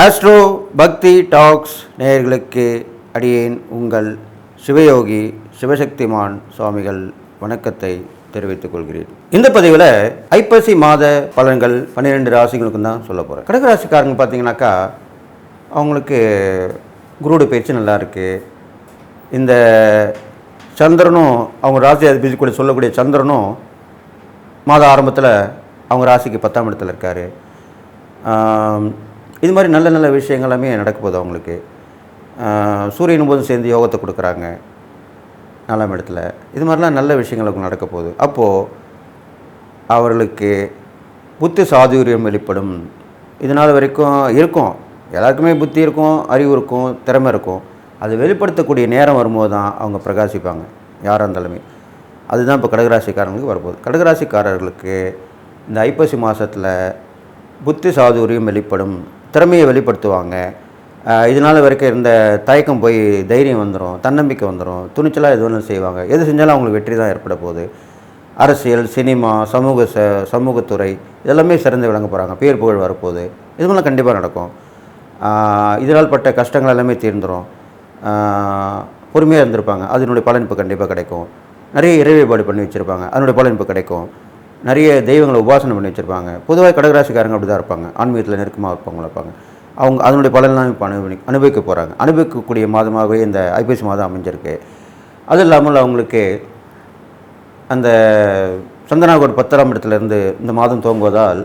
Astro பக்தி tax நேயர்களுக்கு அடியேன் உங்கள் சிவயோகி சிவசக்திமான் சுவாமிகள் வணக்கத்தை தெரிவித்துக் கொள்கிறேன். இந்த பதிவில் ஐப்பசி மாத பலன்கள் பன்னிரெண்டு ராசிகளுக்கும் தான் சொல்ல போகிறேன் கடகராசிக்காரங்க பார்த்தீங்கன்னாக்கா அவங்களுக்கு குருடு பேச்சு நல்லாயிருக்கு இந்த சந்திரனும் அவங்க ராசி அதிபதி கூட சொல்லக்கூடிய சந்திரனும் மாத ஆரம்பத்தில் அவங்க ராசிக்கு பத்தாம் இடத்துல இருக்கார். இது மாதிரி நல்ல நல்ல விஷயங்கள் எல்லாமே நடக்க போகுது அவங்களுக்கு. சூரியன் சூரியனும் போதும் சேர்ந்து யோகத்தை கொடுக்குறாங்க. நாலாம் இடத்துல. இது மாதிரிலாம் நல்ல விஷயங்கள் அவங்களுக்கு நடக்க போகுது. அப்போது அவர்களுக்கு புத்தி சாதுரியம் வெளிப்படும். இதனால் வரைக்கும் இருக்கும். எல்லாருக்குமே புத்தி இருக்கும் அறிவு இருக்கும் திறமை இருக்கும். அது வெளிப்படுத்தக்கூடிய நேரம் வரும்போது தான் அவங்க பிரகாசிப்பாங்க. யாராக இருந்தாலுமே. அதுதான் இப்போ கடகராசிக்காரங்களுக்கு வரப்போகுது. கடகராசிக்காரர்களுக்கு இந்த ஐப்பசி மாதத்தில் புத்தி சாதுரியம் வெளிப்படும். திறமையை வெளிப்படுத்துவாங்க. இதனால் வரைக்கும் இருந்த தயக்கம் போய் தைரியம் வந்துடும் தன்னம்பிக்கை வந்துடும் துணிச்சலாக எது வேணாலும் செய்வாங்க. எது செஞ்சாலும் அவங்களுக்கு வெற்றி தான் ஏற்பட போகுது. அரசியல் சினிமா சமூக ச சமூகத்துறை இதெல்லாமே சிறந்து விளங்க போகிறாங்க பேர் புகழ் வரப்போகுது. இதுமெல்லாம் கண்டிப்பாக நடக்கும். இதனால் பட்ட கஷ்டங்கள் எல்லாமே தீர்ந்துடும் பொறுமையாக இருந்திருப்பாங்க. அதனுடைய பலன் இப்போ கண்டிப்பாக கிடைக்கும். நிறைய இறை வழிபாடு பண்ணி வச்சுருப்பாங்க. அதனுடைய பலன் இப்போ கிடைக்கும். நிறைய தெய்வங்களை உபாசனை பண்ணி வச்சுருப்பாங்க. பொதுவாக கடகராசிக்காரங்க அப்படி தான் இருப்பாங்க. ஆன்மீகத்தில் நெருக்கமாக இருப்பாங்க இருப்பாங்க. அவங்க அதனுடைய பலனெல்லாம் இப்போ அனுபவி அனுபவிக்க போகிறாங்க அனுபவிக்கக்கூடிய மாதமாகவே இந்த ஐப்பசி மாதம் அமைஞ்சிருக்கு. அது இல்லாமல் அவங்களுக்கு அந்த சந்தனாகோடு பத்தாம் இடத்துலேருந்து இந்த மாதம் துவங்குவதால்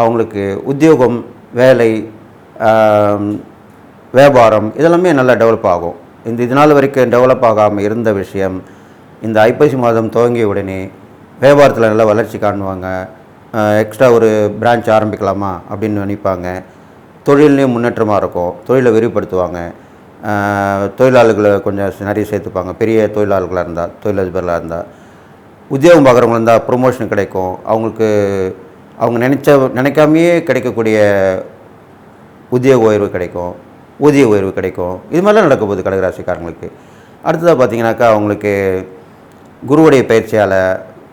அவங்களுக்கு உத்தியோகம் வேலை வியாபாரம் இதெல்லாமே நல்லா டெவலப் ஆகும். இந்த இதனால் வரைக்கும் டெவலப் ஆகாமல் இருந்த விஷயம் இந்த ஐப்பசி மாதம் துவங்கிய உடனே வியாபாரத்தில் நல்லா வளர்ச்சி காணுவாங்க. எக்ஸ்ட்ரா ஒரு பிரான்ச் ஆரம்பிக்கலாமா அப்படின்னு நினைப்பாங்க. தொழில்லையும் முன்னேற்றமாக இருக்கும். தொழிலை விரிவுபடுத்துவாங்க. தொழிலாளர்களை கொஞ்சம் நிறைய சேர்த்துப்பாங்க. பெரிய தொழிலாளர்களாக இருந்தால் தொழிலதிபர்களாக இருந்தால் உத்தியோகம் பார்க்குறவங்க இருந்தால் ப்ரொமோஷன் கிடைக்கும். அவங்களுக்கு அவங்க நினச்ச நினைக்காமையே கிடைக்கக்கூடிய உத்தியோக உயர்வு கிடைக்கும். ஊதிய உயர்வு கிடைக்கும். இது மாதிரிலாம் நடக்க போகுது கடகராசிக்காரங்களுக்கு. அடுத்ததாக பார்த்தீங்கன்னாக்கா அவங்களுக்கு குருவுடைய பயிற்சியால்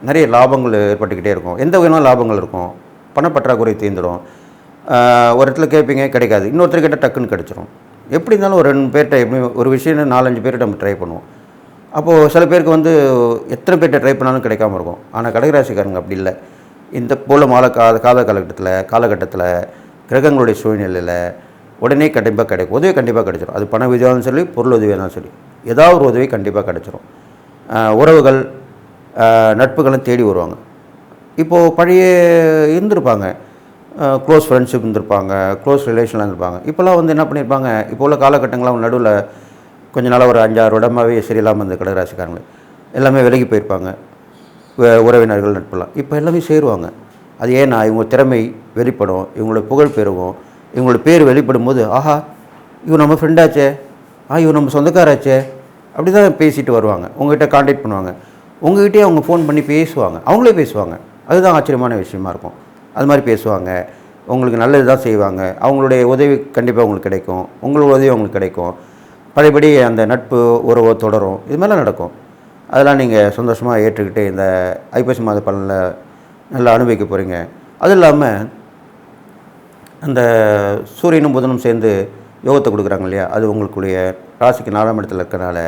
நிறைய லாபங்கள் ஏற்பட்டுக்கிட்டே இருக்கும். எந்த வகையான லாபங்கள் இருக்கும்? பணப்பற்றாக்குறை தீர்ந்துடும். ஒரு இடத்துல கேட்பீங்க கிடைக்காது. இன்னொருத்தர் கிட்ட டக்குன்னு கிடச்சிரும். எப்படி இருந்தாலும் ஒரு ரெண்டு பேர்கிட்ட எப்படி ஒரு விஷயம் நாலஞ்சு பேர்கிட்ட நம்ம ட்ரை பண்ணுவோம். அப்போது சில பேருக்கு வந்து எத்தனை பேர்கிட்ட ட்ரை பண்ணாலும் கிடைக்காம இருக்கும். ஆனால் கடகராசிக்காரங்க அப்படி இல்லை. இந்த போல மால கால கால காலகட்டத்தில் காலகட்டத்தில் கிரகங்களுடைய சூழ்நிலையில் உடனே கண்டிப்பாக கிடைக்கும். உதவி கண்டிப்பாக கிடைச்சிரும். அது பண உதவியாலும் சரி பொருள் உதவியாலும் சரி. ஏதாவது ஒரு உதவி கண்டிப்பாக கிடைச்சிரும். உறவுகள் நட்புகளும் தேடி வருவாங்க. இப்போது பழைய இருந்திருப்பாங்க. க்ளோஸ் ஃப்ரெண்ட்ஷிப் இருந்திருப்பாங்க க்ளோஸ் ரிலேஷன்லாம் இருந்திருப்பாங்க. இப்போல்லாம் வந்து என்ன பண்ணியிருப்பாங்க இப்போ உள்ள காலகட்டங்கள்லாம் நடுவில் கொஞ்ச நாளாக ஒரு அஞ்சாறு இடமாவே சரியில்லாமல் இருந்த கடகராசிக்காரங்க எல்லாமே விலகி போயிருப்பாங்க. உறவினர்கள் நட்பெல்லாம் இப்போ எல்லாமே சேருவாங்க. அது ஏன்னா இவங்க திறமை வெளிப்படும் இவங்களோட புகழ் பெருகும் இவங்களோட பேர் வெளிப்படும் போது ஆஹா இவன் நம்ம ஃப்ரெண்டாச்சே ஆ இவன் நம்ம சொந்தக்காராச்சே. அப்படி தான் பேசிட்டு வருவாங்க. உங்ககிட்ட காண்டாக்ட் பண்ணுவாங்க. உங்ககிட்டயே அவங்க ஃபோன் பண்ணி பேசுவாங்க. அவங்களே பேசுவாங்க. அதுதான் ஆச்சரியமான விஷயமா இருக்கும். அது மாதிரி பேசுவாங்க. உங்களுக்கு நல்லது தான் செய்வாங்க. அவங்களுடைய உதவி கண்டிப்பாக உங்களுக்கு கிடைக்கும். உங்களோட உதவி அவங்களுக்கு கிடைக்கும். பழையபடி அந்த நட்பு உறவு தொடரும். இது மாதிரிலாம் நடக்கும். அதெல்லாம் நீங்கள் சந்தோஷமாக ஏற்றுக்கிட்டு இந்த ஐப்பசி மாத பலனில் நல்லா அனுபவிக்க போகிறீங்க அது இல்லாமல் அந்த சூரியனும் புதனும் சேர்ந்து யோகத்தை கொடுக்குறாங்க இல்லையா? அது உங்களுக்குடைய ராசிக்கு நாலாம் இடத்துல இருக்கறனால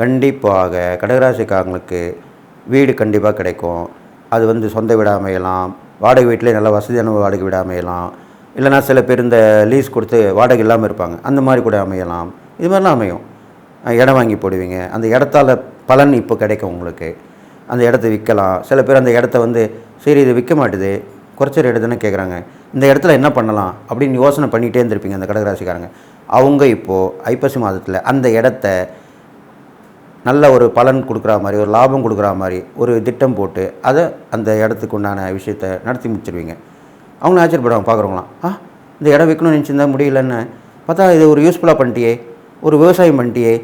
கண்டிப்பாக கடகராசிக்காரங்களுக்கு வீடு கண்டிப்பாக கிடைக்கும். அது வந்து சொந்த வீடு அமையலாம். வாடகை வீட்டிலே நல்ல வசதியான வாடகை வீடு அமையலாம். இல்லைனா சில பேர் இந்த லீஸ் கொடுத்து வாடகை இல்லாமல் இருப்பாங்க. அந்த மாதிரி கூட அமையலாம். இது மாதிரிலாம் அமையும். இடம் வாங்கி போடுவீங்க. அந்த இடத்தால பலன் இப்போ கிடைக்கும் உங்களுக்கு. அந்த இடத்த விற்கலாம். சில பேர் அந்த இடத்த வந்து சரி இது விற்க மாட்டுது. குறைச்ச ரேட்டு தானே கேட்குறாங்க இந்த இடத்துல என்ன பண்ணலாம்? அப்படின்னு யோசனை பண்ணிகிட்டே இருந்திருப்பீங்க அந்த கடகராசிக்காரங்க. அவங்க இப்போது ஐப்பசி மாதத்தில் அந்த இடத்த நல்ல ஒரு பலன் கொடுக்குற மாதிரி ஒரு லாபம் கொடுக்குற மாதிரி ஒரு திட்டம் போட்டு அதை அந்த இடத்துக்கு உண்டான விஷயத்தை நடத்தி முடிச்சிருவீங்க. அவங்களும் ஆச்சரியப்படுவாங்க பார்க்குறவங்களாம் ஆ இந்த இடம் விற்கணும்னு நினச்சிருந்தா முடியலன்னு. பார்த்தா இது ஒரு யூஸ்ஃபுல்லாக பண்ணிட்டியே ஒரு விவசாயம் பண்ணிட்டியே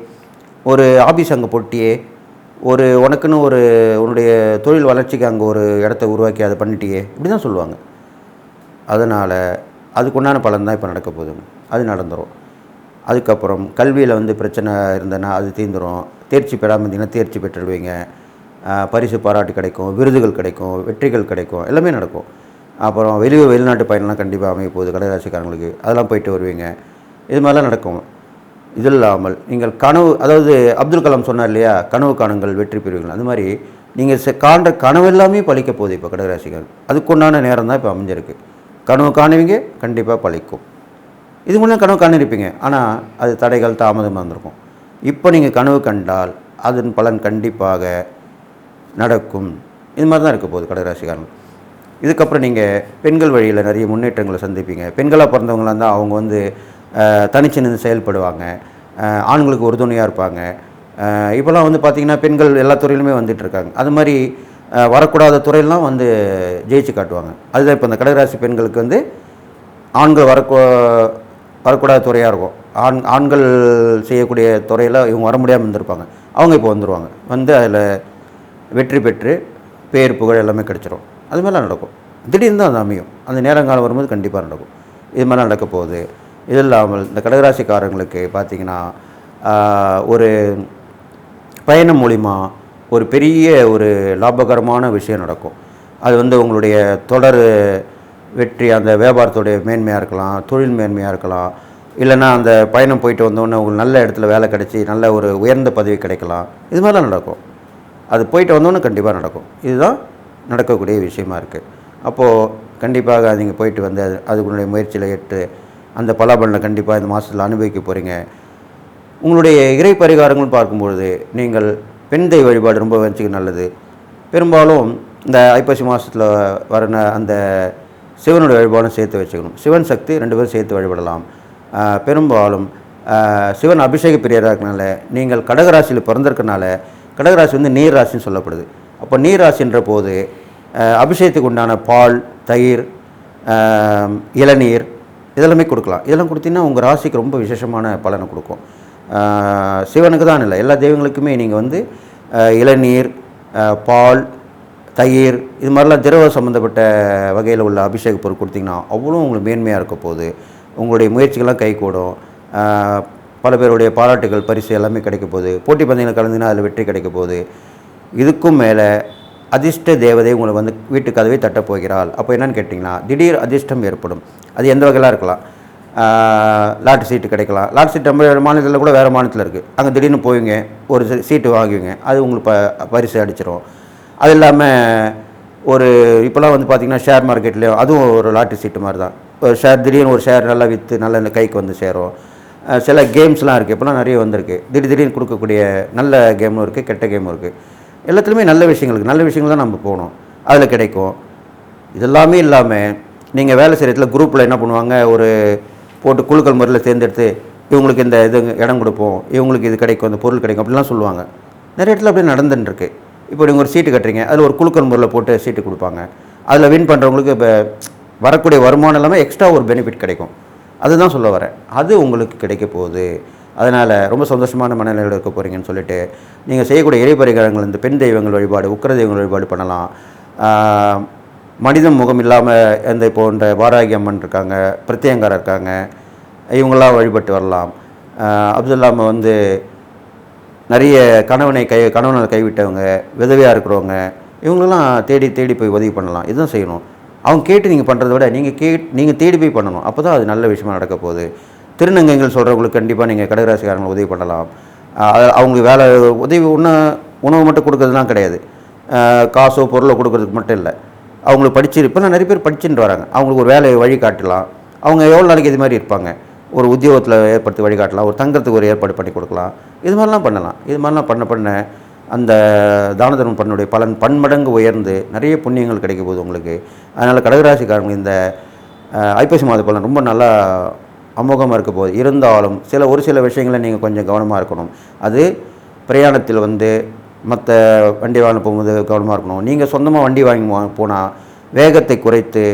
ஒரு ஆஃபீஸ் அங்கே போட்டியே ஒரு உனக்குன்னு ஒரு உன்னுடைய தொழில் வளர்ச்சிக்கு அங்கே ஒரு இடத்த உருவாக்கி அதை பண்ணிட்டியே இப்படி தான் சொல்லுவாங்க. அதனால் அதுக்குண்டான பலன் தான் இப்போ நடக்க போகுதுங்க. அது நடந்துடும் அதுக்கப்புறம் கல்வியில் வந்து பிரச்சனை இருந்ததுன்னா அது தீர்ந்துடும் தேர்ச்சி பெறாமல் இருந்தீங்கன்னா தேர்ச்சி பெற்றுடுவீங்க. பரிசு பாராட்டு கிடைக்கும் விருதுகள் கிடைக்கும் வெற்றிகள் கிடைக்கும் எல்லாமே நடக்கும். அப்புறம் வெளியூர் வெளிநாட்டு பயணம்லாம் கண்டிப்பாக அமைய போகுது கடகராசிக்காரங்களுக்கு. அதெல்லாம் போயிட்டு வருவீங்க. இது மாதிரிலாம் நடக்கும். இது இல்லாமல் நீங்கள் கனவு அதாவது அப்துல் கலாம் சொன்னார் இல்லையா கனவு காணுங்கள் வெற்றி பெறுவீங்கள் அது மாதிரி நீங்கள் செ காண்ற கனவு எல்லாமே பழிக்க போகுது இப்போ கடகராசிகள். அதுக்குண்டான நேரம் தான் இப்போ அமைஞ்சிருக்கு. கனவு காணுவீங்க கண்டிப்பாக பழிக்கும். இது மூலம் கனவு காணிருப்பீங்க. ஆனால் அது தடைகள் தாமதமாக இருந்திருக்கும். இப்போ நீங்கள் கனவு கண்டால் அதன் பலன் கண்டிப்பாக நடக்கும். இது மாதிரி தான் இருக்க போகுது கடகராசிக்காரன் இதுக்கப்புறம் நீங்கள் பெண்கள் வழியில் நிறைய முன்னேற்றங்களை சந்திப்பீங்க. பெண்களாக பிறந்தவங்களாக இருந்தால் அவங்க வந்து தனிச்சு நின்று செயல்படுவாங்க. ஆண்களுக்கு உறுதுணையாக இருப்பாங்க. இப்போலாம் இப்போல்லாம் வந்து பார்த்திங்கன்னா பெண்கள் எல்லா துறையிலுமே வந்துட்டுருக்காங்க அது மாதிரி வரக்கூடாத துறையெல்லாம் வந்து ஜெயிச்சு காட்டுவாங்க. அதுதான் இப்போ இந்த கடகராசி பெண்களுக்கு வந்து ஆண்கள் வரக்கூ வரக்கூடாத துறையாக இருக்கும். ஆண் ஆண்கள் செய்யக்கூடிய துறையில் இவங்க வர முடியாமல் இருந்திருப்பாங்க. அவங்க இப்போ வந்துடுவாங்க வந்து அதில் வெற்றி பெற்று பேர் புகழ் எல்லாமே கிடச்சிரும். அது மாதிரிலாம் நடக்கும். திடீர்னு தான் அது அமையும். அந்த நேரங்காலம் வரும்போது கண்டிப்பாக நடக்கும். இது மாதிரிலாம் நடக்க போகுது. இது இல்லாமல் இந்த கடகராசிக்காரங்களுக்கு பார்த்திங்கன்னா ஒரு பயணம் மூலிமா ஒரு பெரிய ஒரு லாபகரமான விஷயம் நடக்கும். அது வந்து உங்களுடைய தொடர் வெற்றி அந்த வியாபாரத்துடைய மேன்மையாக இருக்கலாம் தொழில் மேன்மையாக இருக்கலாம் இல்லைன்னா அந்த பயணம் போயிட்டு வந்தோடனே உங்களுக்கு நல்ல இடத்துல வேலை கிடச்சி நல்ல ஒரு உயர்ந்த பதவி கிடைக்கலாம். இது மாதிரிலாம் நடக்கும். அது போயிட்டு வந்தோடனே கண்டிப்பாக நடக்கும். இதுதான் நடக்கக்கூடிய விஷயமா இருக்குது அப்போது கண்டிப்பாக நீங்கள் போயிட்டு வந்து அது அதுக்குடைய முயற்சியில் ஏற்று அந்த பலாபலனை கண்டிப்பாக இந்த மாதத்தில் அனுபவிக்க போகிறீங்க உங்களுடைய இறை பரிகாரங்கள் பார்க்கும்பொழுது நீங்கள் பெண் தெய்வ வழிபாடு ரொம்ப வச்சுக்க நல்லது. பெரும்பாலும் இந்த ஐப்பசி மாதத்தில் வரன அந்த சிவனுடைய வழிபாடும் சேர்த்து வச்சுக்கணும். சிவன் சக்தி ரெண்டு பேரும் சேர்த்து வழிபடலாம். பெரும்பாலும் சிவன் அபிஷேக பிரியராக இருக்கனால நீங்கள் கடகராசியில் பிறந்திருக்கனால கடகராசி வந்து நீர் ராசின்னு சொல்லப்படுது. அப்போ நீர் ராசின்ற போது அபிஷேகத்துக்கு உண்டான பால் தயிர் இளநீர் இதெல்லாமே கொடுக்கலாம். இதெல்லாம் கொடுத்தீங்கன்னா உங்கள் ராசிக்கு ரொம்ப விசேஷமான பலனை கொடுக்கும். சிவனுக்கு தான் இல்லை. எல்லா தெய்வங்களுக்குமே நீங்கள் வந்து இளநீர் பால் தயிர் இது மாதிரிலாம் திரவ சம்மந்தப்பட்ட வகையில் உள்ள அபிஷேக பொருள் கொடுத்தீங்கன்னா அவ்வளோ உங்களுக்கு மேன்மையாக இருக்க போகுது. உங்களுடைய முயற்சிகள்லாம் கைகூடும். பல பேருடைய பாராட்டுகள் பரிசு எல்லாமே கிடைக்க போகுது. போட்டி பந்தயங்கள் கலந்துனா அதில் வெற்றி கிடைக்க போகுது. இதுக்கும் மேலே அதிர்ஷ்ட தேவதை உங்களை வந்து வீட்டு கதவை தட்டப் போகிறாள். அப்போ என்னன்னு கேட்டிங்கன்னா திடீர் அதிர்ஷ்டம் ஏற்படும். அது எந்த வகையிலாம் இருக்கலாம். லாட்ரி சீட்டு கிடைக்கலாம். லாட்ரி சீட் நம்ம மாநிலத்தில் கூட வேறு மாநிலத்தில் இருக்குது அங்கே திடீர்னு போவீங்க ஒரு சீட்டு வாங்குவீங்க அது உங்களுக்கு ப பரிசு அடிச்சிடும் அது இல்லாமல் ஒரு இப்போலாம் வந்து பார்த்திங்கன்னா ஷேர் மார்க்கெட்லேயும் அதுவும் ஒரு லாட்ரி சீட்டு மாதிரி தான் ஒரு ஷேர் திடீர்னு ஒரு ஷேர் நல்லா விற்று நல்லா இந்த கைக்கு வந்து சேரும். சில கேம்ஸ்லாம் இருக்குது இப்போலாம் நிறைய வந்திருக்கு. திடீர் திடீர்னு கொடுக்கக்கூடிய நல்ல கேமும் இருக்குது கெட்ட கேமும் இருக்குது எல்லாத்துலேயுமே நல்ல விஷயங்கள் இருக்குது நல்ல விஷயங்கள் தான் நம்ம போகணும். அதில் கிடைக்கும். இதெல்லாமே இல்லாமல் நீங்கள் வேலை செய்கிற இடத்துல குரூப்பில் என்ன பண்ணுவாங்க? ஒரு போட்டு குழுக்கள் முறையில் தேர்ந்தெடுத்து இவங்களுக்கு இந்த இது இடம் கொடுப்போம். இவங்களுக்கு இது கிடைக்கும் இந்த பொருள் கிடைக்கும் அப்படிலாம் சொல்லுவாங்க. நிறைய இடத்துல அப்படியே நடந்துட்டுருக்கு இப்போ நீங்கள் ஒரு சீட்டு கட்டுறீங்க. அதில் ஒரு குழுக்கள் முறையில் போட்டு சீட்டு கொடுப்பாங்க. அதில் வின் பண்ணுறவங்களுக்கு இப்போ வரக்கூடிய வருமானம் இல்லாமல் எக்ஸ்ட்ரா ஒரு பெனிஃபிட் கிடைக்கும். அதுதான் சொல்ல வரேன். அது உங்களுக்கு கிடைக்க போகுது. அதனால் ரொம்ப சந்தோஷமான மனநிலையில் இருக்க போகிறீங்கன்னு சொல்லிட்டு நீங்கள் செய்யக்கூடிய இறைபரிகாரங்கள் இந்த பெண் தெய்வங்கள் வழிபாடு உக்கர தெய்வங்கள் வழிபாடு பண்ணலாம். மனிதன் முகம் இல்லாமல் இந்த போன்ற வாராகி அம்மன் இருக்காங்க பிரத்யங்காரர் இருக்காங்க இவங்களாம் வழிபட்டு வரலாம். அப்துல்லாம வந்து நிறைய கணவனை கை கணவனை கைவிட்டவங்க விதவையாக இருக்கிறவங்க இவங்களெல்லாம் தேடி தேடி போய் உதவி பண்ணலாம். இதுதான் செய்யணும். அவங்க கேட்டு நீங்கள் பண்ணுறத விட நீங்கள் கே நீங்கள் தேடி போய் பண்ணணும். அப்போ தான் அது நல்ல விஷயமா நடக்க போகுது. திருநங்கைகள் சொல்கிறவங்களுக்கு கண்டிப்பாக நீங்கள் கடகராசிக்காரங்களை உதவி பண்ணலாம். அவங்க வேலை உதவி உணவு உணவு மட்டும் கொடுக்கறதுலாம் கிடையாது. காசோ பொருளோ கொடுக்கறதுக்கு மட்டும் இல்லை. அவங்களுக்கு படிச்சு இப்போலாம் நிறைய பேர் படிச்சுட்டு வராங்க. அவங்களுக்கு ஒரு வேலையை வழி காட்டலாம். அவங்க எவ்வளோ நாளைக்கு இது மாதிரி இருப்பாங்க? ஒரு உத்தியோகத்தில் ஏற்படுத்தி வழிகாட்டலாம் ஒரு தங்கத்துக்கு ஒரு ஏற்பாடு பண்ணி கொடுக்கலாம். இது மாதிரிலாம் பண்ணலாம். இது மாதிரிலாம் பண்ண பண்ண அந்த தான தர்மம் பண்ணுடைய பலன் பன்மடங்கு உயர்ந்து நிறைய புண்ணியங்கள் கிடைக்க போகுது உங்களுக்கு. அதனால் கடகராசிக்காரங்க இந்த ஐப்பசி மாத பலன் ரொம்ப நல்லா அமோகமாக இருக்க போகுது. இருந்தாலும் சில ஒரு சில விஷயங்களை நீங்கள் கொஞ்சம் கவனமாக இருக்கணும். அது பிரயாணத்தில் வந்து மற்ற வண்டி வாங்க போகும்போது கவனமாக இருக்கணும். நீங்கள் சொந்தமாக வண்டி வாங்கி போனால் வேகத்தை குறைத்து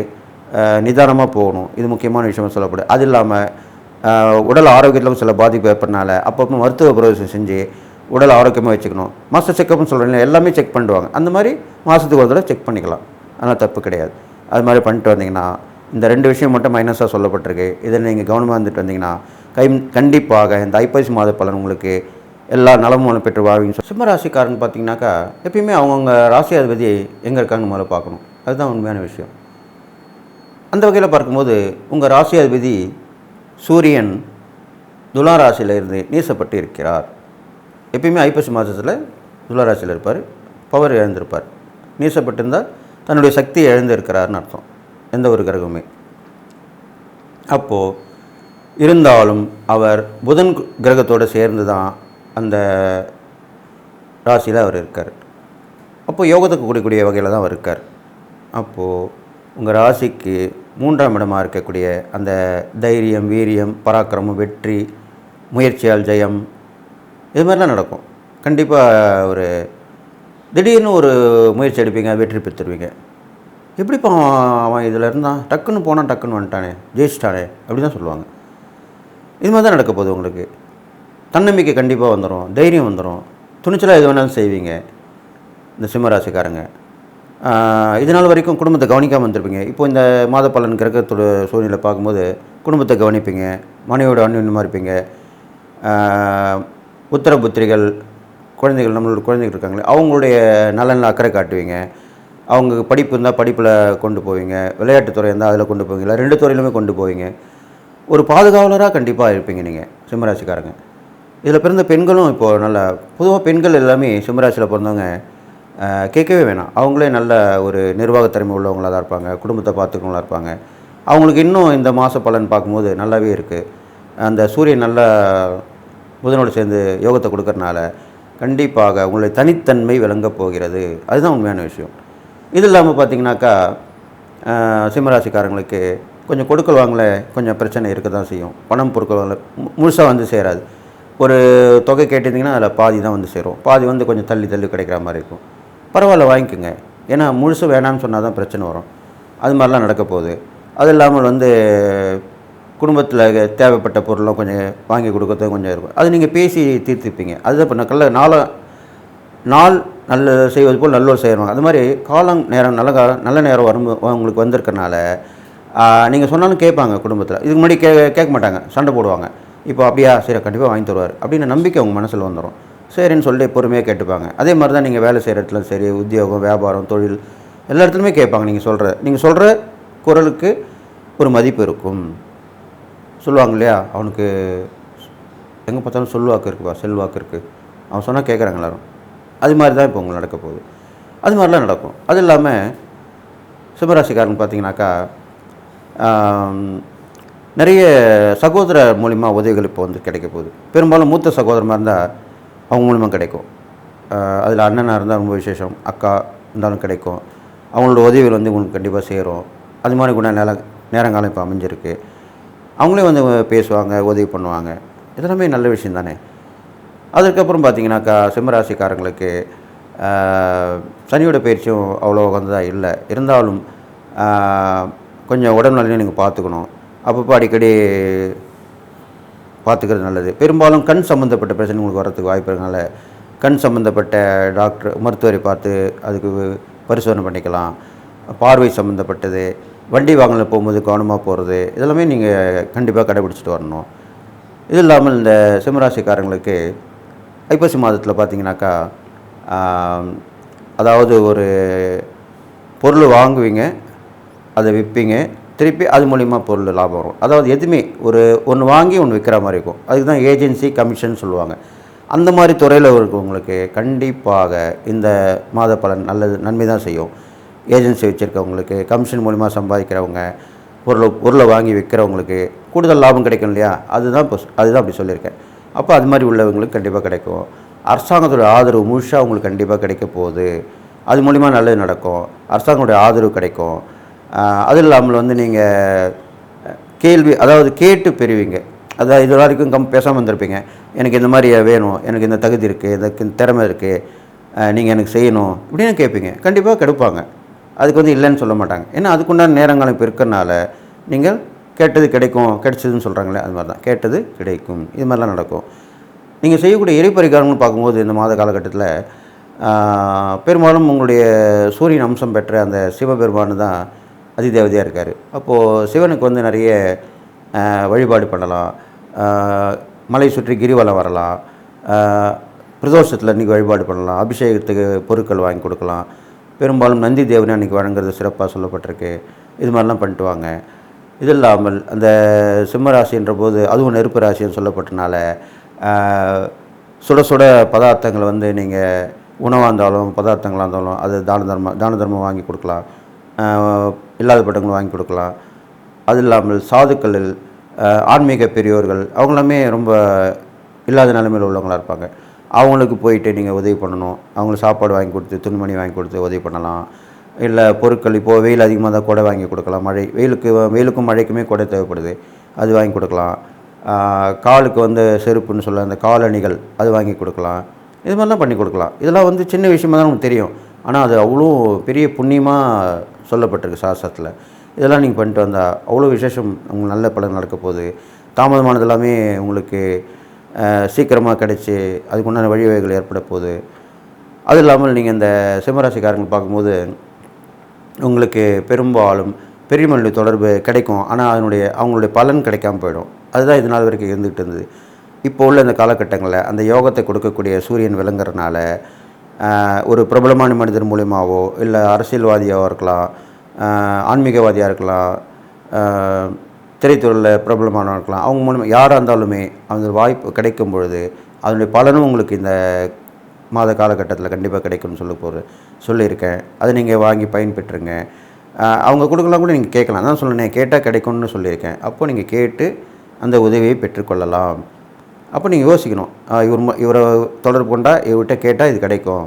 நிதானமாக போகணும். இது முக்கியமான விஷயமாக சொல்லப்படுது. அது இல்லாமல் உடல் ஆரோக்கியத்தில் சில பாதிப்பு ஏற்படனால அப்பப்போ மருத்துவ பிரவேசம் செஞ்சு உடல் ஆரோக்கியமாக வச்சுக்கணும். மாதம் செக்கப்னு சொல்கிறேன் எல்லாமே செக் பண்ணிடுவாங்க. அந்த மாதிரி மாதத்துக்கு ஒரு தடவை செக் பண்ணிக்கலாம். அதனால் தப்பு கிடையாது. அது மாதிரி பண்ணிட்டு வந்தீங்கன்னா இந்த ரெண்டு விஷயம் மட்டும் மைனஸாக சொல்லப்பட்டிருக்கு. இதை நீங்கள் கவனமாக இருந்துட்டு வந்தீங்கன்னா கை கண்டிப்பாக இந்த ஐப்பசி மாத பலன் உங்களுக்கு எல்லா நலமும் பெற்று வாழ்வீங்க சிம்ம ராசிக்காரன் பார்த்தீங்கன்னாக்கா எப்பயுமே அவங்கவுங்க ராசி அதிபதி எங்கே இருக்காங்க முதல்ல பார்க்கணும். அதுதான் உண்மையான விஷயம். அந்த வகையில் பார்க்கும்போது உங்கள் ராசியாதிபதி சூரியன் துலா ராசியில் இருந்து நீசப்பட்டு இருக்கிறார். எப்பயுமே ஐப்பசி மாதத்தில் துளராசியில் இருப்பார் பவர் இழந்திருப்பார். நீசப்பட்டிருந்தால் தன்னுடைய சக்தியை இழந்திருக்கிறார்னு அர்த்தம். எந்த ஒரு கிரகமே அப்போது இருந்தாலும் அவர் புதன் கிரகத்தோடு சேர்ந்து தான் அந்த ராசியில் அவர் இருக்கார். அப்போது யோகத்துக்கு கூடக்கூடிய வகையில் தான் அவர் இருக்கார். அப்போது உங்கள் ராசிக்கு மூன்றாம் இடமாக இருக்கக்கூடிய அந்த தைரியம் வீரியம் பராக்கிரமம் வெற்றி முயற்சியால் ஜெயம் இது மாதிரிலாம் நடக்கும். கண்டிப்பாக ஒரு திடீர்னு ஒரு முயற்சி எடுப்பீங்க வெற்றி பெற்றுருவீங்க. எப்படிப்பா அவன் அவன் இதில் இருந்தான்? டக்குன்னு போனால் டக்குன்னு வந்துட்டானே ஜெயிச்சிட்டானே அப்படி தான் சொல்லுவாங்க. இது மாதிரி தான் நடக்க போகுது உங்களுக்கு. தன்னம்பிக்கை கண்டிப்பாக வந்துடும் தைரியம் வந்துடும் துணிச்சலாக எது வேணாலும் செய்வீங்க இந்த சிம்மராசிக்காரங்க. ஆஹ் இது நாள் வரைக்கும் குடும்பத்தை கவனிக்காமல் வந்திருப்பீங்க இப்போ இந்த மாத பலன் கிரகத்தோட சூழ்நிலை பார்க்கும்போது குடும்பத்தை கவனிப்பீங்க மனைவியோட அன்னியமாக இருப்பீங்க. ஆஹ் புத்திர புத்திரிகள் குழந்தைகள் நம்மளோட குழந்தைகள் இருக்காங்களே அவங்களுடைய நலனில் அக்கறை காட்டுவீங்க. அவங்க படிப்பு இருந்தால் படிப்பில் கொண்டு போவீங்க. விளையாட்டுத்துறை இருந்தால் அதில் கொண்டு போவீங்க. இல்லை ரெண்டு துறையிலுமே கொண்டு போவீங்க. ஒரு பாதுகாவலராக கண்டிப்பாக இருப்பீங்க நீங்கள் சிம்மராசிக்காரங்க. இதில் பிறந்த பெண்களும் இப்போது நல்ல பொதுவாக பெண்கள் எல்லாமே சிம்மராசியில் பிறந்தவங்க கேட்கவே வேணாம். அவங்களே நல்ல ஒரு நிர்வாகத்திறமை உள்ளவங்களாக தான் இருப்பாங்க. குடும்பத்தை பார்த்துக்கவங்களாக இருப்பாங்க. அவங்களுக்கு இன்னும் இந்த மாத பலன் பார்க்கும்போது நல்லாவே இருக்குது அந்த சூரியன் நல்லா புதனோடு சேர்ந்து யோகத்தை கொடுக்கறனால கண்டிப்பாக உங்களுடைய தனித்தன்மை விளங்கப் போகிறது. அதுதான் உண்மையான விஷயம். இது இல்லாமல் பார்த்தீங்கன்னாக்கா சிம்மராசிக்காரங்களுக்கு கொஞ்சம் கொடுக்கல் வாங்கல கொஞ்சம் பிரச்சனை இருக்க தான் செய்யும். பணம் பொருட்கள் வாங்கல முழுசாக வந்து சேராது. ஒரு தொகை கேட்டிருந்தீங்கன்னா அதில் பாதி தான் வந்து சேரும். பாதி வந்து கொஞ்சம் தள்ளி தள்ளி கிடைக்கிற மாதிரி இருக்கும். பரவாயில்ல வாங்கிக்கோங்க. ஏன்னா முழுசு வேணாம்னு சொன்னால் தான் பிரச்சனை வரும். அது மாதிரிலாம் நடக்க போகுது. அது இல்லாமல் வந்து குடும்பத்தில் தேவைப்பட்ட பொருளும் கொஞ்சம் வாங்கி கொடுக்கறது கொஞ்சம் இருக்கும். அது நீங்கள் பேசி தீர்த்துப்பீங்க. அதுதான் இப்போ நல்ல நாள நாள் நல்ல செய்வது போல் நல்லோர் செய்கிறாங்க அது மாதிரி காலம் நேரம் நல்ல காலம் நல்ல நேரம் வரும் உங்களுக்கு வந்திருக்கனால நீங்கள் சொன்னாலும் கேட்பாங்க குடும்பத்தில். இதுக்கு முன்னாடி கே கேட்க மாட்டாங்க. சண்டை போடுவாங்க. இப்போ அப்படியா சரி கண்டிப்பாக வாங்கி தருவார். அப்படின்னு நம்பிக்கை அவங்க மனசில் வந்துடும் சரின்னு சொல்லிட்டு பொறுமையாக கேட்டுப்பாங்க. அதே மாதிரி தான் நீங்கள் வேலை செய்கிற இடத்துல சரி உத்தியோகம் வியாபாரம் தொழில் எல்லா இடத்துலையுமே கேட்பாங்க. நீங்கள் சொல்கிற நீங்கள் சொல்கிற குரலுக்கு ஒரு மதிப்பு இருக்கும். சொல்லுவாங்க இல்லையா? அவனுக்கு எங்கே பார்த்தாலும் சொல்வாக்கு இருக்குப்பா செல்வாக்கு இருக்குது அவன் சொன்னால் கேட்குறாங்க எல்லாரும். அது மாதிரி தான் இப்போ உங்களுக்கு நடக்க போகுது. அது மாதிரிலாம் நடக்கும். அது இல்லாமல் சிம்மராசிக்காரன் பார்த்தீங்கன்னாக்கா நிறைய சகோதரர் மூலிமா உதவிகள் இப்போ வந்து கிடைக்க போகுது. பெரும்பாலும் மூத்த சகோதரமாக இருந்தால் அவங்க மூலிமா கிடைக்கும். அதில் அண்ணனாக இருந்தால் ரொம்ப விசேஷம் அக்கா இருந்தாலும் கிடைக்கும். அவங்களோட உதவிகள் வந்து உங்களுக்கு கண்டிப்பாக சேரும். அது மாதிரி கூட நேர நேரங்காலம் இப்போ அமைஞ்சிருக்கு. அவங்களே வந்து பேசுவாங்க உதவி பண்ணுவாங்க. இதெல்லாமே நல்ல விஷயம் தானே? அதுக்கப்புறம் பார்த்தீங்கன்னாக்கா சிம்மராசிக்காரங்களுக்கு சனியோட பயிற்சியும் அவ்வளோ உகந்ததாக இல்லை. இருந்தாலும் கொஞ்சம் கொஞ்சம் உடல்நிலையும் நீங்கள் பார்த்துக்கணும். அப்பப்போ அடிக்கடி பார்த்துக்கிறது நல்லது. பெரும்பாலும் கண் சம்மந்தப்பட்ட பிரச்சனை உங்களுக்கு வரதுக்கு வாய்ப்பு இருக்கனால கண் சம்மந்தப்பட்ட டாக்டர் மருத்துவரை பார்த்து அதுக்கு பரிசோதனை பண்ணிக்கலாம். பார்வை சம்மந்தப்பட்டது வண்டி வாங்கல போகும்போது கவனமாக போகிறது இதெல்லாமே நீங்கள் கண்டிப்பாக கடைபிடிச்சிட்டு வரணும். இது இல்லாமல் இந்த சிம்மராசிக்காரங்களுக்கு ஐப்பசி மாதத்தில் பார்த்தீங்கன்னாக்கா அதாவது ஒரு பொருள் வாங்குவீங்க அதை விற்பீங்க திருப்பி அது மூலிமா பொருள் லாபம் வரும். அதாவது எதுவுமே ஒரு ஒன்று வாங்கி ஒன்று விற்கிற மாதிரி இருக்கும். அதுக்கு தான் ஏஜென்சி கமிஷன் சொல்லுவாங்க. அந்த மாதிரி துறையில் இருக்கவங்களுக்கு கண்டிப்பாக இந்த மாத பலன் நல்லது நன்மை தான் செய்யும். ஏஜென்சி வச்சுருக்கவங்களுக்கு கமிஷன் மூலிமா சம்பாதிக்கிறவங்க பொருளை பொருளை வாங்கி விற்கிறவங்களுக்கு கூடுதல் லாபம் கிடைக்கும் இல்லையா? அதுதான் இப்போ அதுதான் அப்படி சொல்லியிருக்கேன். அப்போ அது மாதிரி உள்ளவங்களுக்கு கண்டிப்பாக கிடைக்கும். அரசாங்கத்தோட ஆதரவு முழுசாக உங்களுக்கு கண்டிப்பாக கிடைக்க போகுது. அது மூலிமா நல்லது நடக்கும். அரசாங்கத்தோட ஆதரவு கிடைக்கும். அது இல்லாமல் வந்து நீங்கள் கேள்வி அதாவது கேட்டு பெறுவீங்க. அதாவது இது வரைக்கும் கம் பேசாமல் வந்திருப்பீங்க எனக்கு இந்த மாதிரி வேணும் எனக்கு இந்த தகுதி இருக்குது எனக்கு இந்த திறமை இருக்குது நீங்கள் எனக்கு செய்யணும் இப்படின்னு கேட்பீங்க. கண்டிப்பாக கெடுப்பாங்க. அதுக்கு வந்து இல்லைன்னு சொல்ல மாட்டாங்க. ஏன்னா அதுக்குண்டான நேரங்காலம் இப்போ இருக்கிறனால நீங்கள் கேட்டது கிடைக்கும் கிடைச்சதுன்னு சொல்கிறாங்களே அது மாதிரி தான் கேட்டது கிடைக்கும். இது மாதிரிலாம் நடக்கும். நீங்கள் செய்யக்கூடிய இறைப்பரிகாரம்னு பார்க்கும்போது இந்த மாத காலகட்டத்தில் பெரும்பாலும் உங்களுடைய சூரியன் அம்சம் பெற்ற அந்த சிவபெருமானு தான் அதிதேவதையாக இருக்கார். அப்போது சிவனுக்கு வந்து நிறைய வழிபாடு பண்ணலாம். மலை சுற்றி கிரிவலம் வரலாம். பிரதோஷத்தில் இன்றைக்கி வழிபாடு பண்ணலாம். அபிஷேகத்துக்கு பொருட்கள் வாங்கி கொடுக்கலாம். பெரும்பாலும் நந்தி தேவனை அன்றைக்கி வழங்குறது சிறப்பாக சொல்லப்பட்டிருக்கு. இது மாதிரிலாம் பண்ணிட்டு வாங்க. இது இல்லாமல் அந்த சிம்மராசின்ற போது அதுவும் நெருப்பு ராசின்னு சொல்லப்பட்டனால சுட சுட பதார்த்தங்களை வந்து நீங்கள் உணவாக இருந்தாலும் பதார்த்தங்களாக இருந்தாலும் அது தான தர்மம் தான தர்மம் வாங்கி கொடுக்கலாம். இல்லாதப்பட்டவங்களும் வாங்கி கொடுக்கலாம். அது இல்லாமல் சாதுக்களில் ஆன்மீக பெரியோர்கள் அவங்களுமே ரொம்ப இல்லாத நிலைமையில் உள்ளவங்களா இருப்பாங்க. அவங்களுக்கு போயிட்டு நீங்கள் உதவி பண்ணணும். அவங்களுக்கு சாப்பாடு வாங்கி கொடுத்து துணிமணி வாங்கி கொடுத்து உதவி பண்ணலாம். இல்லை பொருட்கள் இப்போது வெயில் அதிகமாக தான் கொடை வாங்கி கொடுக்கலாம். மழை வெயிலுக்கு வெயிலுக்கும் மழைக்குமே கொடை தேவைப்படுது. அது வாங்கி கொடுக்கலாம். காலுக்கு வந்து செருப்புன்னு சொல்ல அந்த காலணிகள் அது வாங்கி கொடுக்கலாம். இது மாதிரிலாம் பண்ணி கொடுக்கலாம். இதெல்லாம் வந்து சின்ன விஷயமா தான் நமக்கு தெரியும். ஆனால் அது அவ்வளோ பெரிய புண்ணியமாக சொல்லப்பட்டிருக்கு சாஸ்திரத்தில். இதெல்லாம் நீங்கள் பண்ணிட்டு வந்தால் அவ்வளோ விசேஷம் உங்களுக்கு நல்ல பலன் நடக்க போகுது. தாமதமானது எல்லாமே உங்களுக்கு சீக்கிரமாக கிடைச்சி அதுக்குண்டான வழிவகைகள் ஏற்பட போகுது. அது இல்லாமல் நீங்கள் இந்த சிம்மராசிக்காரங்களை பார்க்கும்போது உங்களுக்கு பெரும்பாலும் பெரியமல்லி தொடர்பு கிடைக்கும். ஆனால் அதனுடைய அவங்களுடைய பலன் கிடைக்காம போயிடும். அதுதான் இது நாள் வரைக்கும் இருந்துகிட்டு இருந்தது. இப்போ உள்ள இந்த காலகட்டங்களில் அந்த யோகத்தை கொடுக்கக்கூடிய சூரியன் விளங்குறனால ஒரு பிரபலமான மனிதர் மூலியமாகவோ இல்லை அரசியல்வாதியாகவோ இருக்கலாம் ஆன்மீகவாதியாக இருக்கலாம் திரைத்துறையில் பிரபலமானவர்களாம் இருக்கலாம். அவங்க மூலமாக யாராக இருந்தாலுமே அந்த வாய்ப்பு கிடைக்கும் பொழுது அதனுடைய பலனும் உங்களுக்கு இந்த மாத காலகட்டத்தில் கண்டிப்பாக கிடைக்கும்னு சொல்ல போகிற சொல்லியிருக்கேன். அதை நீங்கள் வாங்கி பயன்பெற்றுங்க அவங்க கொடுக்கலாம் கூட நீங்கள் கேட்கலாம். அதான் சொன்னேன் கேட்டால் கிடைக்கும்னு சொல்லியிருக்கேன். அப்போ நீங்கள் கேட்டு அந்த உதவியை பெற்றுக்கொள்ளலாம். அப்போ நீங்கள் யோசிக்கணும். இவர் இவரை தொடர்பு கொண்டால் இவர்கிட்ட கேட்டால் இது கிடைக்கும்.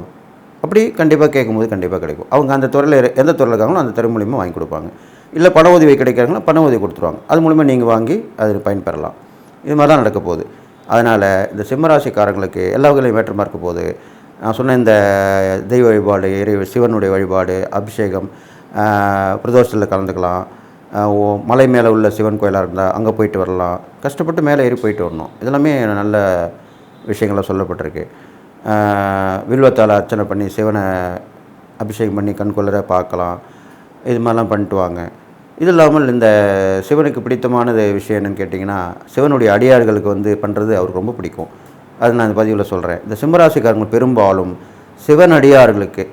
அப்படி கண்டிப்பாக கேட்கும்போது கண்டிப்பாக கிடைக்கும். அவங்க அந்த துறையில் எந்த துறையில் இருக்காங்களோ அந்த துறை மூலிமா வாங்கி கொடுப்பாங்க. இல்லை பண உதவி கிடைக்கிறாங்களோ பண உதவி கொடுத்துருவாங்க. அது மூலிமா நீங்கள் வாங்கி அதில் பயன்பெறலாம். இது மாதிரி தான் நடக்க போகுது. அதனால் இந்த சிம்மராசிக்காரங்களுக்கு எல்லா வகையிலையும் ஏற்றமாக இருக்க போகுது. நான் சொன்ன இந்த தெய்வ வழிபாடு இறை சிவனுடைய வழிபாடு அபிஷேகம் பிரதோஷத்தில் கலந்துக்கலாம். ஓ- மலை மேலே உள்ள சிவன் கோயிலாக இருந்தால் அங்கே போயிட்டு வரலாம். கஷ்டப்பட்டு மேலே ஏறி போயிட்டு வரணும். இதெல்லாமே நல்ல விஷயங்களாக சொல்லப்பட்டிருக்கு. வில்வத்தால் அர்ச்சனை பண்ணி சிவனை அபிஷேகம் பண்ணி கண்கொள்ளர பார்க்கலாம். இது மாதிரிலாம் பண்ணிட்டு வாங்க. இது இல்லாமல் இந்த சிவனுக்கு பிடித்தமானது விஷயம் என்னன்னு கேட்டிங்கன்னா சிவனுடைய அடியார்களுக்கு வந்து பண்ணுறது அவருக்கு ரொம்ப பிடிக்கும். அது நான் இந்த பதிவில் சொல்கிறேன் இந்த சிம்மராசிக்காரங்க பெரும்பாலும் சிவன் அடியார்களுக்கு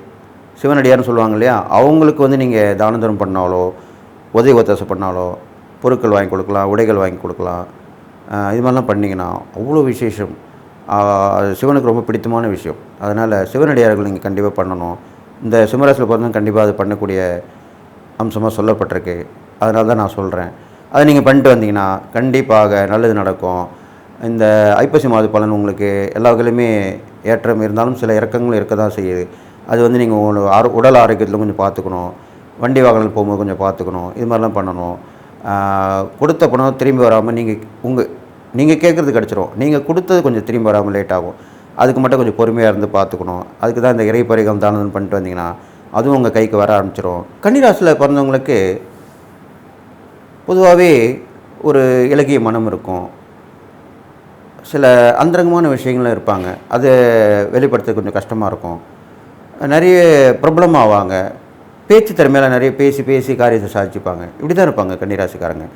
சிவன் சொல்லுவாங்க இல்லையா? அவங்களுக்கு வந்து நீங்கள் தானந்தரம் பண்ணாலோ உதவி ஒத்தாசை பண்ணாலோ பொருட்கள் வாங்கி கொடுக்கலாம் உடைகள் வாங்கி கொடுக்கலாம். இது மாதிரிலாம் பண்ணிங்கன்னா அவ்வளோ விசேஷம். அது சிவனுக்கு ரொம்ப பிடித்தமான விஷயம். அதனால் சிவனடியார்கள் நீங்கள் கண்டிப்பாக பண்ணணும். இந்த சிம்மராசியில் பிறந்தவங்க கண்டிப்பாக அது பண்ணக்கூடிய அம்சமாக சொல்லப்பட்டிருக்கு. அதனால தான் நான் சொல்கிறேன் அதை நீங்கள் பண்ணிட்டு வந்தீங்கன்னா கண்டிப்பாக நல்லது நடக்கும். இந்த ஐப்பசி மாத பலன் உங்களுக்கு எல்லா வகையிலுமே ஏற்றம் இருந்தாலும் சில இறக்கங்களும் இருக்க தான் செய்யுது. அது வந்து நீங்கள் உங்களோட ஆரோ உடல் ஆரோக்கியத்தில் கொஞ்சம் பார்த்துக்கணும். வண்டி வாகனங்கள் போகும்போது கொஞ்சம் பார்த்துக்கணும். இது மாதிரிலாம் பண்ணணும். கொடுத்த பணம் திரும்பி வராமல் நீங்கள் உங்கள் நீங்கள் கேட்குறது கிடச்சிரும். நீங்கள் கொடுத்தது கொஞ்சம் திரும்பி வராமல் லேட் ஆகும். அதுக்கு மட்டும் கொஞ்சம் பொறுமையாக இருந்து பார்த்துக்கணும். அதுக்கு தான் இந்த இறை பரிகம் தானதம் பண்ணிட்டு வந்தீங்கன்னா அதுவும் உங்கள் கைக்கு வர ஆரம்பிச்சிடும் கன்னிராசியில் பிறந்தவங்களுக்கு பொதுவாகவே ஒரு இலக்கிய மனம் இருக்கும். சில அந்தரங்கமான விஷயங்களும் இருப்பாங்க. அது வெளிப்படுத்த கொஞ்சம் கஷ்டமாக இருக்கும். நிறைய பிரபலமாவாங்க பேச்சு திறமையில் நிறைய பேசி பேசி காரியத்தை சாதிச்சுப்பாங்க. இப்படி தான் இருப்பாங்க கன்னிராசிக்காரங்க.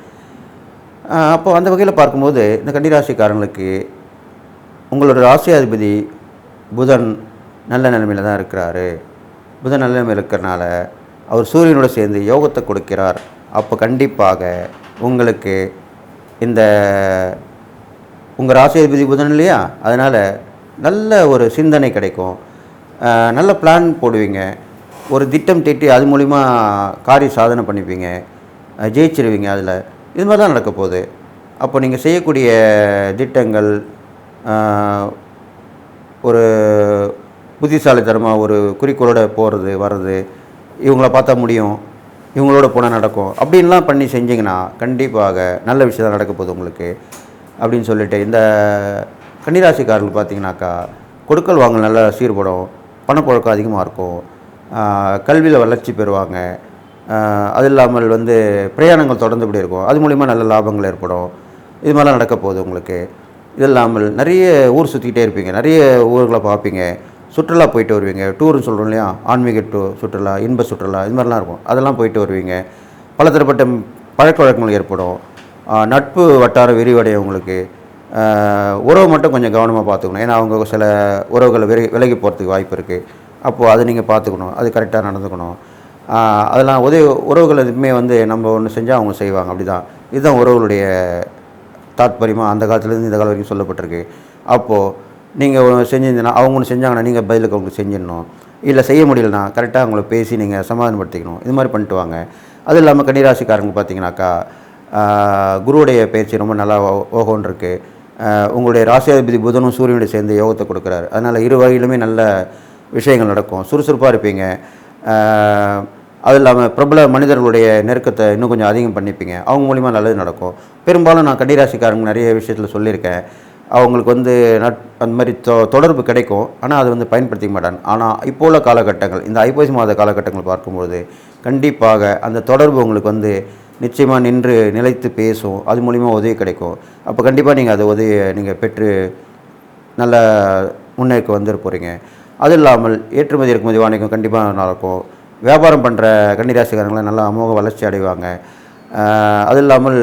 அப்போ அந்த வகையில் பார்க்கும்போது இந்த கன்னிராசிக்காரங்களுக்கு உங்களோட ராசியாதிபதி புதன் நல்ல நிலைமையில் தான் இருக்கிறாரு. புதன் நல்ல நிலைமையில் இருக்கிறனால அவர் சூரியனோட சேர்ந்து யோகத்தை கொடுக்கிறார். அப்போ கண்டிப்பாக உங்களுக்கு இந்த உங்கள் ராசியாதிபதி புதன் இல்லையா? அதனால் நல்ல ஒரு சிந்தனை கிடைக்கும். நல்ல பிளான் போடுவீங்க. ஒரு திட்டம் தீட்டி அது மூலிமா காரிய சாதனை பண்ணிப்பீங்க. ஜெயிச்சிருவீங்க அதில். இது மாதிரி தான் நடக்க போகுது. அப்போ நீங்கள் செய்யக்கூடிய திட்டங்கள் ஒரு புத்திசாலித்தனமாக ஒரு குறிக்கோளோட போகிறது வர்றது இவங்கள பார்த்தா முடியும். இவங்களோட போனால் நடக்கும். அப்படின்லாம் பண்ணி செஞ்சிங்கன்னா கண்டிப்பாக நல்ல விஷயம் தான் நடக்க போகுது உங்களுக்கு. அப்படின்னு சொல்லிட்டு இந்த கன்னிராசிக்காரர்கள் பார்த்தீங்கன்னாக்கா கொடுக்கல் வாங்கல் நல்லா சீர்படும் பணப்புழக்கம் அதிகமாக இருக்கும். கல்வியில் வளர்ச்சி பெறுவாங்க. அது இல்லாமல் வந்து பிரயாணங்கள் தொடர்ந்து இப்படி இருக்கும். அது மூலிமா நல்ல லாபங்கள் ஏற்படும். இது மாதிரிலாம் நடக்க போகுது உங்களுக்கு. இது இல்லாமல் நிறைய ஊர் சுற்றிக்கிட்டே இருப்பீங்க. நிறைய ஊர்களை பார்ப்பீங்க. சுற்றுலா போயிட்டு வருவீங்க. டூர்னு சொல்கிறோம் இல்லையா? ஆன்மீக டூ சுற்றுலா இன்ப சுற்றுலா இது மாதிரிலாம் இருக்கும். அதெல்லாம் போயிட்டு வருவீங்க. பலதரப்பட்ட பழக்க வழக்கங்கள் ஏற்படும். நட்பு வட்டாரம் விரிவடையும் உங்களுக்கு. உறவு மட்டும் கொஞ்சம் கவனமாக பார்த்துக்கணும். ஏன்னா அவங்க சில உறவுகளை விலகி விலகி போகிறதுக்கு வாய்ப்பு இருக்குது அப்போது அதை நீங்கள் பார்த்துக்கணும். அது கரெக்டாக நடந்துக்கணும். அதெல்லாம் உதவி உறவுகள் எதுவுமே வந்து நம்ம ஒன்று செஞ்சால் அவங்க செய்வாங்க. அப்படி தான் இதுதான் உறவுகளுடைய தாத்பரியமாக அந்த காலத்துலேருந்து இந்த காலம் வரைக்கும் சொல்லப்பட்டிருக்கு. அப்போது நீங்கள் செஞ்சிருந்தீங்கன்னா அவங்க ஒன்று செஞ்சாங்கன்னா நீங்கள் பதிலுக்கு அவங்களுக்கு செஞ்சிடணும். இல்லை செய்ய முடியலனா கரெக்டாக அவங்கள பேசி நீங்கள் சமாதானப்படுத்திக்கணும். இது மாதிரி பண்ணிட்டு வாங்க. அதுவும் இல்லாமல் கன்னிராசிக்காரங்க பார்த்தீங்கன்னாக்கா குருவுடைய பயிற்சி ரொம்ப நல்லா ஓ- ஓகோன்னு இருக்குது உங்களுடைய ராசியாதிபதி புதனும் சூரியனுடைய சேர்ந்து யோகத்தை கொடுக்குறாரு. அதனால் இரு வகையிலுமே நல்ல விஷயங்கள் நடக்கும். சுறுசுறுப்பாக இருப்பீங்க. அது இல்லாமல் பிரபல மனிதர்களுடைய நெருக்கத்தை இன்னும் கொஞ்சம் அதிகம் பண்ணிப்பீங்க. அவங்க மூலிமா நல்லது நடக்கும். பெரும்பாலும் நான் கன்னிராசிக்காரங்க நிறைய விஷயத்தில் சொல்லியிருக்கேன். அவங்களுக்கு வந்து நட் அந்த மாதிரி தொ தொடர்பு கிடைக்கும். ஆனால் அதை வந்து பயன்படுத்திக்க மாட்டாங்க. ஆனால் இப்போ உள்ள காலகட்டங்கள் இந்த ஐப்பசி மாத காலகட்டங்கள் பார்க்கும்பொழுது கண்டிப்பாக அந்த தொடர்பு உங்களுக்கு வந்து நிச்சயமாக நின்று நிலைத்து பேசும். அது மூலிமா உதவி கிடைக்கும். அப்போ கண்டிப்பாக நீங்கள் அதை உதவியை நீங்கள் பெற்று நல்ல முன்னேற்க வந்துட போகிறீங்க அது இல்லாமல் ஏற்றுமதி இறக்குமதி வாணிகம் கண்டிப்பாக நல்லாயிருக்கும். வியாபாரம் பண்ணுற கன்னிராசிக்காரங்களாம் நல்லா அமோக வளர்ச்சி அடைவாங்க. அது இல்லாமல்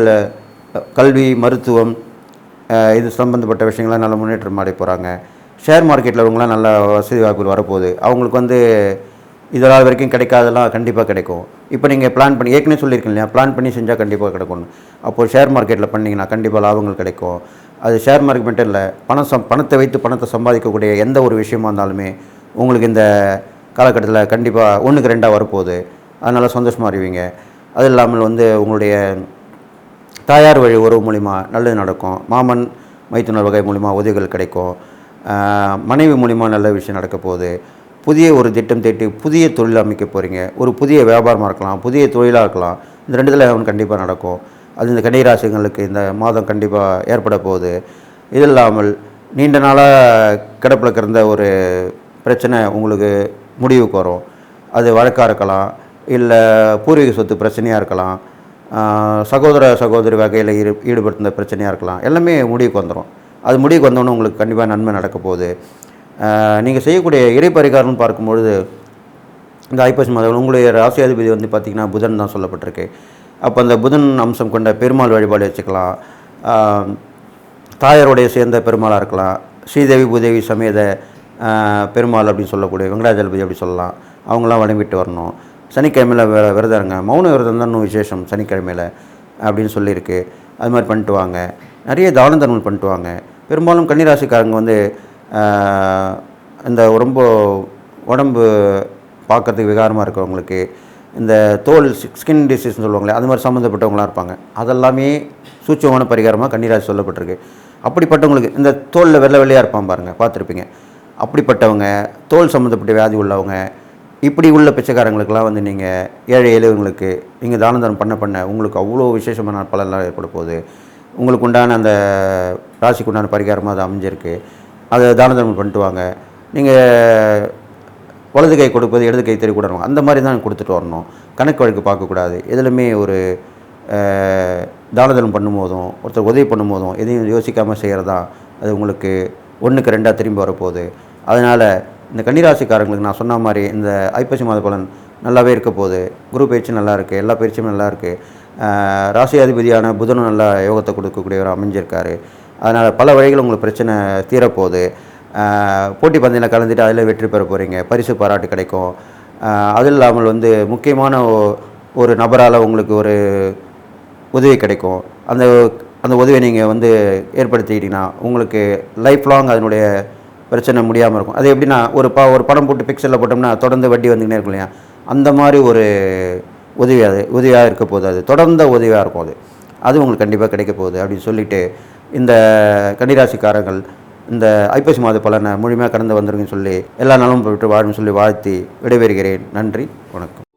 கல்வி மருத்துவம் இது சம்மந்தப்பட்ட விஷயங்கள்லாம் நல்ல முன்னேற்றம் அடைய போகிறாங்க ஷேர் மார்க்கெட்டில் அவங்களாம் நல்ல வசதி வாய்ப்புகள் வரப்போகுது. அவங்களுக்கு வந்து இதெல்லாம் வரைக்கும் கிடைக்காதெல்லாம் கண்டிப்பாக கிடைக்கும். இப்போ நீங்கள் பிளான் பண்ணி ஏற்கனவே சொல்லியிருக்கீங்க இல்லையா? பிளான் பண்ணி செஞ்சால் கண்டிப்பாக கிடைக்கும். அப்போது ஷேர் மார்க்கெட்டில் பண்ணிங்கன்னா கண்டிப்பாக லாபங்கள் கிடைக்கும். அது ஷேர் மார்க்கெட் மட்டும் இல்லை பணம் சம் பணத்தை வைத்து பணத்தை சம்பாதிக்கக்கூடிய எந்த ஒரு விஷயமா இருந்தாலுமே உங்களுக்கு இந்த காலகட்டத்தில் கண்டிப்பாக ஒன்றுக்கு ரெண்டாக வரப்போகுது. அதனால் சந்தோஷமாக அறிவிங்க அது இல்லாமல் வந்து உங்களுடைய தாயார் வழி உறவு மூலிமா நல்லது நடக்கும். மாமன் மைத்துனர் வகை மூலிமா உதவிகள் கிடைக்கும். மனைவி மூலிமா நல்ல விஷயம் நடக்க போகுது. புதிய ஒரு திட்டம் தீட்டி புதிய தொழில் அமைக்க போகிறீங்க ஒரு புதிய வியாபாரமாக இருக்கலாம் புதிய தொழிலாக இருக்கலாம். இந்த ரெண்டுத்தில் அவன் கண்டிப்பாக நடக்கும். அது இந்த கன்னிராசிகளுக்கு இந்த மாதம் கண்டிப்பாக ஏற்பட போகுது. இது இல்லாமல் நீண்ட நாளாக கிடப்பில் இருந்த ஒரு பிரச்சனை உங்களுக்கு முடிவுக்கு வரும். அது வழக்காக இருக்கலாம். இல்லை பூர்வீக சொத்து பிரச்சனையாக இருக்கலாம். சகோதர சகோதரி வகையில் ஈடு ஈடுபடுத்த பிரச்சனையாக இருக்கலாம். எல்லாமே முடிவுக்கு வந்துடும் அது முடிவுக்கு வந்தோன்னே உங்களுக்கு கண்டிப்பாக நன்மை நடக்க போகுது. நீங்கள் செய்யக்கூடிய இறை பரிகாரம்னு பார்க்கும்பொழுது இந்த ஐப்பசி மாதம் உங்களுடைய ராசியாதிபதி வந்து பார்த்திங்கன்னா புதன் தான் சொல்லப்பட்டிருக்கு. அப்போ அந்த புதன் அம்சம் கொண்ட பெருமாள் வழிபாடு வச்சுக்கலாம். தாயாரோடைய தாயாருடைய சேர்ந்த பெருமாளாக இருக்கலாம். ஸ்ரீதேவி பூதேவி சமேத பெருமாள் அப்படின்னு சொல்லக்கூடிய வெங்கடாஜலபதி அப்படி சொல்லலாம். அவங்களாம் வழங்கிட்டு வரணும். சனிக்கிழமையில் விர விரதம் இருங்க மௌன விரதம் தான் இன்னும் விசேஷம் சனிக்கிழமையில் அப்படின்னு சொல்லியிருக்கு. அது மாதிரி பண்ணிட்டு வாங்க. நிறைய தான தர்மம் பண்ணிட்டு வாங்க. பெரும்பாலும் கன்னிராசிக்காரங்க வந்து இந்த ரொம்ப உடம்பு பார்க்கறதுக்கு விகாரமாக இருக்கிறவங்களுக்கு இந்த தோல் ஸ்கின் டிசீஸ்னு சொல்லுவாங்களே அது மாதிரி சம்மந்தப்பட்டவங்களாம் இருப்பாங்க. அதெல்லாமே சூட்சமான பரிகாரமாக கன்னிராசி சொல்லப்பட்டிருக்கு. அப்படிப்பட்டவங்களுக்கு இந்த தோலில் வெள்ளை வெள்ளையாக இருப்பான் பாருங்கள் பார்த்துருப்பீங்க. அப்படிப்பட்டவங்க தோல் சம்மந்தப்பட்ட வியாதி உள்ளவங்க இப்படி உள்ள பிச்சைக்காரங்களுக்கெல்லாம் வந்து நீங்கள் ஏழை எளியவங்களுக்கு நீங்கள் தான தரம் பண்ண பண்ண உங்களுக்கு அவ்வளோ விசேஷமான பலன்லாம் ஏற்பட போகுது. உங்களுக்கு உண்டான அந்த ராசிக்கு உண்டான பரிகாரமாக அது அமைஞ்சிருக்கு. அதை தான தர்மம் பண்ணிட்டு வாங்க. நீங்கள் வலது கை கொடுப்பது இடது கை தெரிய கூடணும் அந்த மாதிரி தான் கொடுத்துட்டு வரணும். கணக்கு வழக்கு பார்க்கக்கூடாது. எதுலையுமே ஒரு தானதனம் தான தர்மம் பண்ணும்போதும் ஒருத்தர் உதவி பண்ணும்போதும் எதையும் யோசிக்காமல் செய்கிறதா அது உங்களுக்கு ஒன்றுக்கு ரெண்டாக திரும்பி வரப்போகுது. அதனால் இந்த கன்னிராசிக்காரங்களுக்கு நான் சொன்ன மாதிரி இந்த ஐப்பசி மாத பலன் நல்லாவே இருக்க போகுது. குரு பயிற்சி நல்லா இருக்குது எல்லா பயிற்சியும் நல்லா இருக்குது ராசி அதிபதியான புதனும் நல்லா யோகத்தை கொடுக்கக்கூடியவர் அமைஞ்சிருக்காரு. அதனால் பல வழிகள் உங்களுக்கு பிரச்சனை தீரப்போகுது. போட்டி பந்தயில் கலந்துட்டு அதில் வெற்றி பெற போகிறீங்க பரிசு பாராட்டு கிடைக்கும். அது இல்லாமல் வந்து முக்கியமான ஒரு நபரால் உங்களுக்கு ஒரு உதவி கிடைக்கும். அந்த அந்த உதவியை நீங்கள் வந்து ஏற்படுத்திக்கிட்டீங்கன்னா உங்களுக்கு லைஃப் லாங் அதனுடைய பிரச்சனை முடியாமல் இருக்கும். அது எப்படின்னா ஒரு ப ஒரு படம் போட்டு பிக்சலில் போட்டோம்னா தொடர்ந்து வட்டி வந்துக்கிட்டே இருக்கும் இல்லையா? அந்த மாதிரி ஒரு உதவி அது உதவியாக இருக்க போகுது அது. தொடர்ந்த உதவியாக இருக்கும் அது. அது உங்களுக்கு கண்டிப்பாக கிடைக்க போகுது அப்படின்னு சொல்லிட்டு இந்த கன்னிராசிக்காரர்கள் இந்த ஐப்பசி மாத பலனை முழுமையாக கடந்து வந்துருங்கன்னு சொல்லி எல்லா நாளும் போட்டு வாழும் சொல்லி வாழ்த்தி விடைபெறுகிறேன். நன்றி வணக்கம்.